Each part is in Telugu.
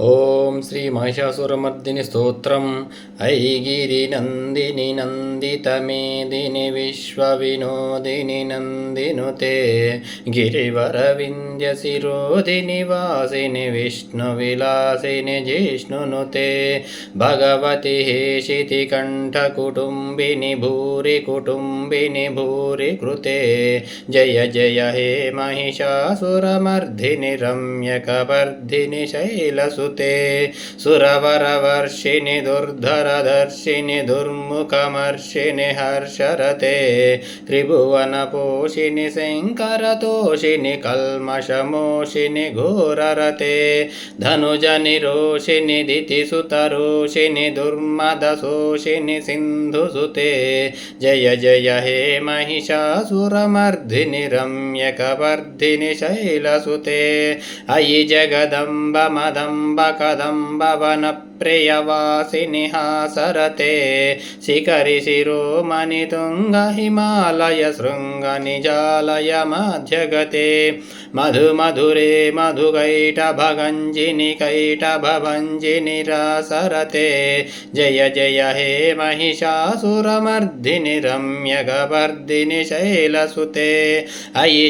ఓం శ్రీ మహిషాసురమర్దిని స్తోత్రం. ఐగిరినందిని నందితమేదిని విశ్వవినోదిని నందినుతే. గిరివరవింద్య శిరోధిని వాసిని విష్ణు విలాసిని జిష్ణునుతే. భగవతి హేషితి కంఠ కుటుంబిని భూరి కుటుంబిని భూరి కృతే. జయ జయ హే మహిషాసురమర్ధిని రమ్యకవర్ధిని శైలసు शैलसुते सुरवरवर्षिणि दुर्धरदर्शिनि दुर्मुखमर्षिणि हर्षरते। त्रिभुवनपोषिणि शङ्करतोषिणि कल्मषमोषिणि घोररते। धनुजनिरोषिणि दितिसुतरोषिणि दुर्मदशोषिणि सिन्धुसुते। जय जय हे महिषासुरमर्धिनि रम्यकवर्धिनि शैलसुते। अयि जगदम्ब कादम्बा कदम्ब वनप्रियवासिनि हासरते शिखरि शिरोमणि तुङ्ग हिमालय शृङ्गनिजालय मध्यगते मधु मधुरे मधुकैटभगञ्जिनि कैटभभञ्जिनि रासरते जय जय हे महिषासुरमर्दिनि रम्यगवर्दिनि शैलसुते अयि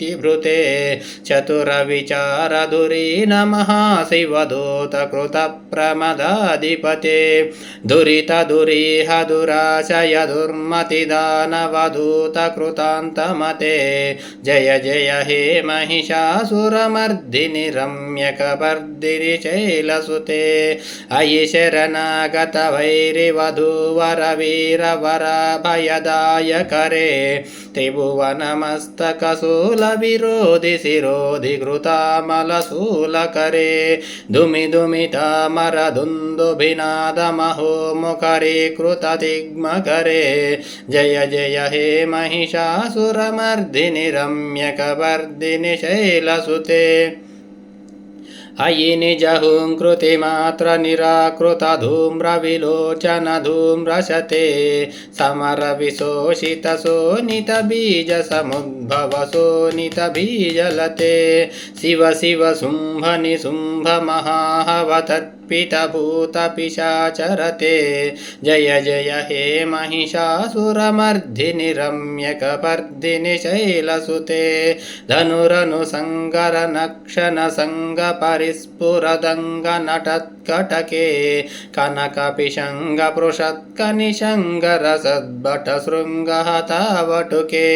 निर्जरशक्तिभृते चतुरविचारधुरी नमः शिवदूतकृतप्रमदाधिपते दुरितदुरीह दुराशय दुर्मतिदानवधूतकृतान्तमते जय जय हे महिषासुरमर्दिनि रम्यकवर्दिनि शैलसुते अयि शरणागतवैरिवधूवरवीरवराभयदायकरे त्रिभुवनमस्तकशूलविरोधि शिरोधि घृतामलशूलकरे धुमि धुमितामरधुन्दुभिनादमहो मुखरे कृततिग्मकरे जय जय हे महिषासुरमर्दिनि रम्यकवर्दिनि शैलसुते अयि निजहुं कृतिमात्र निराकृता धूम्रविलोचनधूम्रशते बीजलते शिव शिव शुम्भनि शुम्भमहाहवतर्पितभूतपिशाचरते जय जय हे महिषासुरमर्धिनि रम्यकपर्धिनि शैलसुते धनुरनुसङ्गरनक्षणसङ्गपरि स्फुरदङ्गनटत्कटके कनकपिशङ्गपृषत्कनिशङ्गरसद्भटशृङ्गहतावटुके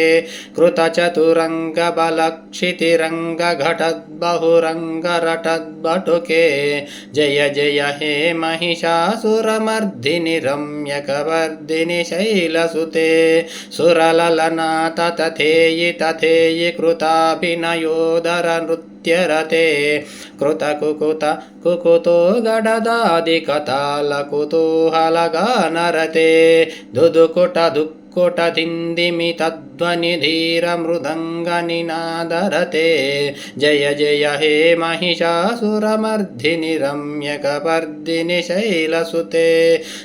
कृतचतुरङ्गबलक्षितिरङ्गघटद्बहुरङ्गरटद्बटुके जय जय हे महिषासुरमर्दिनि रम्यकवर्दिनि शैलसुते सुरललना तथेयि तथेयि कृताभिनयोदर नृत्यरते कृतकुकुत कुकुतो गडदादिकतालकुतूहलगानरते दुदुकुटदुः कुटदिन्दिमि तद्ध्वनिधीरमृदङ्गनिनादरते जय जय हे महिषासुरमर्दिनि रम्यकवर्दिनि शैलसुते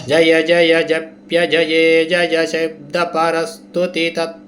जय जय जप्य जये जय शब्दपरस्तुति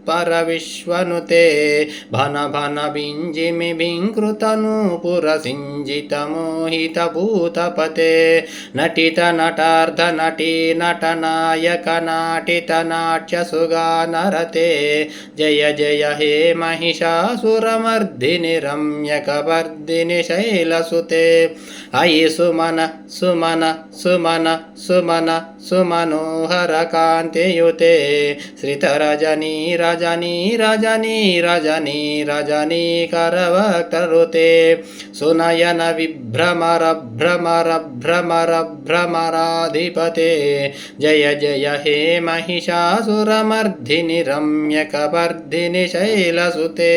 పరవిశ్వనుతే భన భన బింజిమి బింకృతనూపురసింజిత మోహిత భూతపతే. నటిత నటార్ధ నటీ నటనాయక నాటిత నాట్య సుగానరతే. జయ జయ హే మహిషాసురమర్దిని రమ్యకవర్దిని శైలసుతే. అయి సుమన సుమన సుమన సుమన సుమనోహర కాంతియుతే. శ్రితరజనీర రజనీ రజనీ రజనీ రజనీ కరవక్తరుతే సునయన విభ్రమర భ్రమర భ్రమర భ్రమరాధిపతే జయ జయ హే महिषासुरमर्धिनि रम्यकवर्धिनि शैलसुते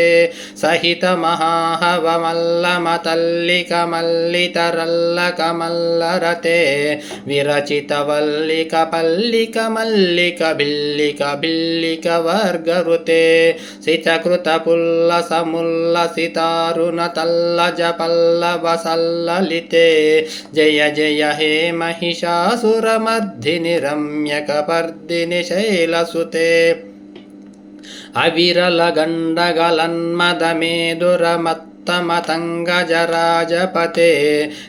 ಋತೆ ಸಿಚಕೃತ ಪುಲ್ಲ ಸಮುಲ್ಲ ಸಿತಾರುಣ ತಲ್ಲ ಜಪಲ್ಲ ಬಸಲ್ಲಲಿತೆ ಜಯ ಜಯ ಹೇ ಮಹಿಷಾಸುರಮರ್ಧಿನಿ ರಮ್ಯಕಪರ್ದಿನಿ ಶೈಲಸುತೆ ಅವಿರಲ ಗಂಡಗಲನ್ಮದ ಮೇದುರ ಮತ್ತು तमतङ्गजराजपते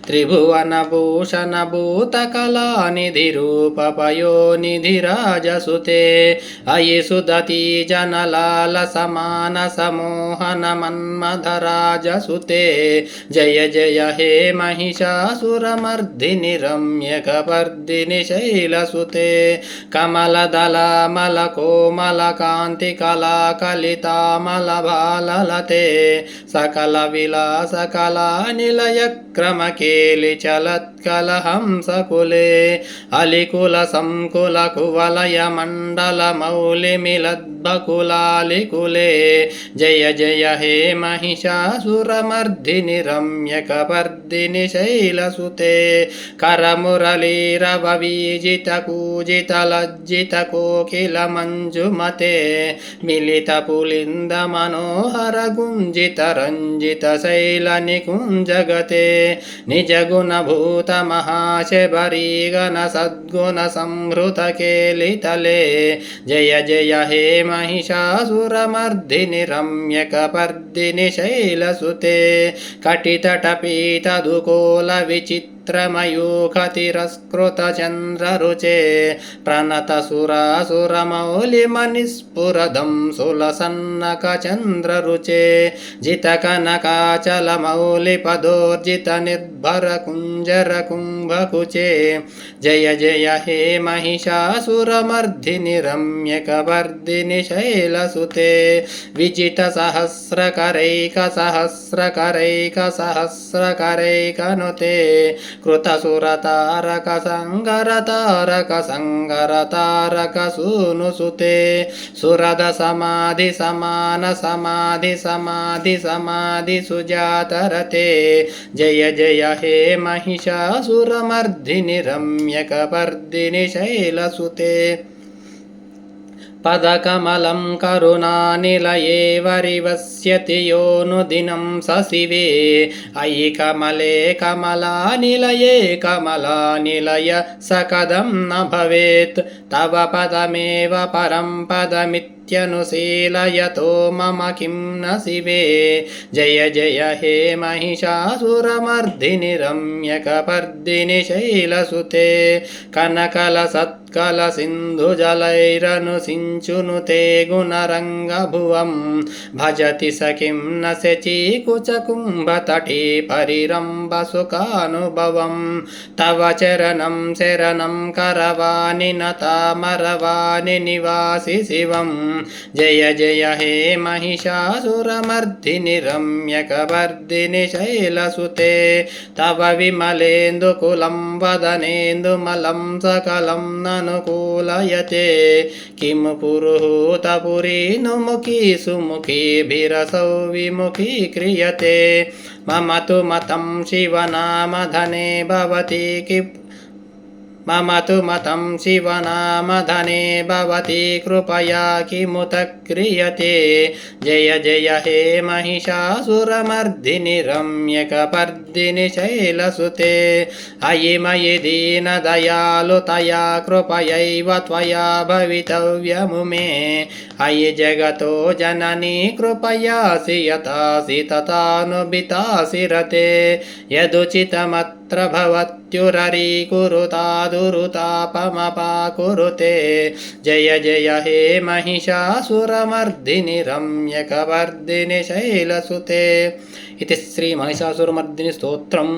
त्रिभुवनभूषणभूतकलानिधिरूपपयोनिधिराजसुते अयि सुदती जनलालसमानसमोहनमन्मधराजसुते जय जय हे महिषासुरमर्दिनि रम्यकपर्दिनि शैलसुते कमलदलामलकोमलकान्तिकलाकलितामलभाललते सकल विलासकला निलयक्रमकेलि चलत्कलहंसकुले अलिकुलसङ्कुलकुवलयमण्डलमौलिमिलद्बकुलालिकुले जय जय हे महिषासुरमर्दिनि रम्यकपर्दिनि शैलसुते करमुरलीरववीजितकूजितलज्जितकोकिलमञ्जुमते मिलितपुलिन्दमनोहरगुञ्जितरञ्जितशैलनिकुञ्जगते निजगुणभूतमहाशबरीगणसद्गुणसंहृतकेलितले जय जय हे महिषासुरमर्दिनि रम्यकपर्दिनि शैलसुते कटितटपीतदुकोलविचित् चित्रमयूखतिरस्कृतचन्द्ररुचे प्रणतसुरासुरमौलिमनिस्फुरदं सुलसन्नकचन्द्ररुचे जितकनकाचलमौलिपदोर्जितनिर्भरकुञ्जरकुम्भकुचे जय जय हे महिषासुरमर्धिनि रम्यकवर्धिनि शैलसुते विजितसहस्रकरैकसहस्रकरैकसहस्रकरैकनुते కృతసురతారక సంగరతారక సంగరతారక సూను సుతే సురద సమాధి సమాన సమాధి సమాధి సమాధి సుజాతరతే జయ జయ హే మహిషాసురమర్దిని రమ్యకపర్దిని శైలసుతే. पदकमलं करुणानिलये वरिवस्यति योनुदिनं सशिवे अयि कमले कमलानिलये कमलानिलय सकदं न भवेत् तव पदमेव परं पदमित्यनुशीलयतो मम किं न शिवे जय जय हे महिषासुरमर्दिनि रम्यकपर्दिनि शैलसुते कनकलसत् कलसिन्धुजलैरनुसिञ्चुनु ते गुणरङ्गभुवं भजति स किं न शचीकुचकुम्भतटे परिरम्बसुखानुभवं तव चरणं शरणं करवाणि न तामरवाणि निवासि शिवं जय जय हे महिषासुरमर्दिनि रम्यकवर्दिनि शैलसुते तव विमलेन्दुकुलं वदनेन्दुमलं सकलं ननु अनुकूलयते किं पुरुहूतपुरीनुमुखी सुमुखीभिरसौ विमुखी क्रियते मम तु मतं शिवनामधने भवति कि मम तु मतं शिवनामधने भवति कृपया किमुत क्रियते जय जय हे महिषासुरमर्दिनि रम्यकपर्दिनि शैलसुते अयि मयि दीनदयालुतया कृपयैव त्वया भवितव्यमुमे अयि जगतो जननी कृपयासि यथासि तथानुबितासि रते यदुचितमत्र भवत्युररीकुरुतादुरुतापमपाकुरुते जय जय हे महिषासुरमर्दिनि रम्यकवर्दिनि शैलसुते इति श्रीमहिषासुरमर्दिनि स्तोत्रम्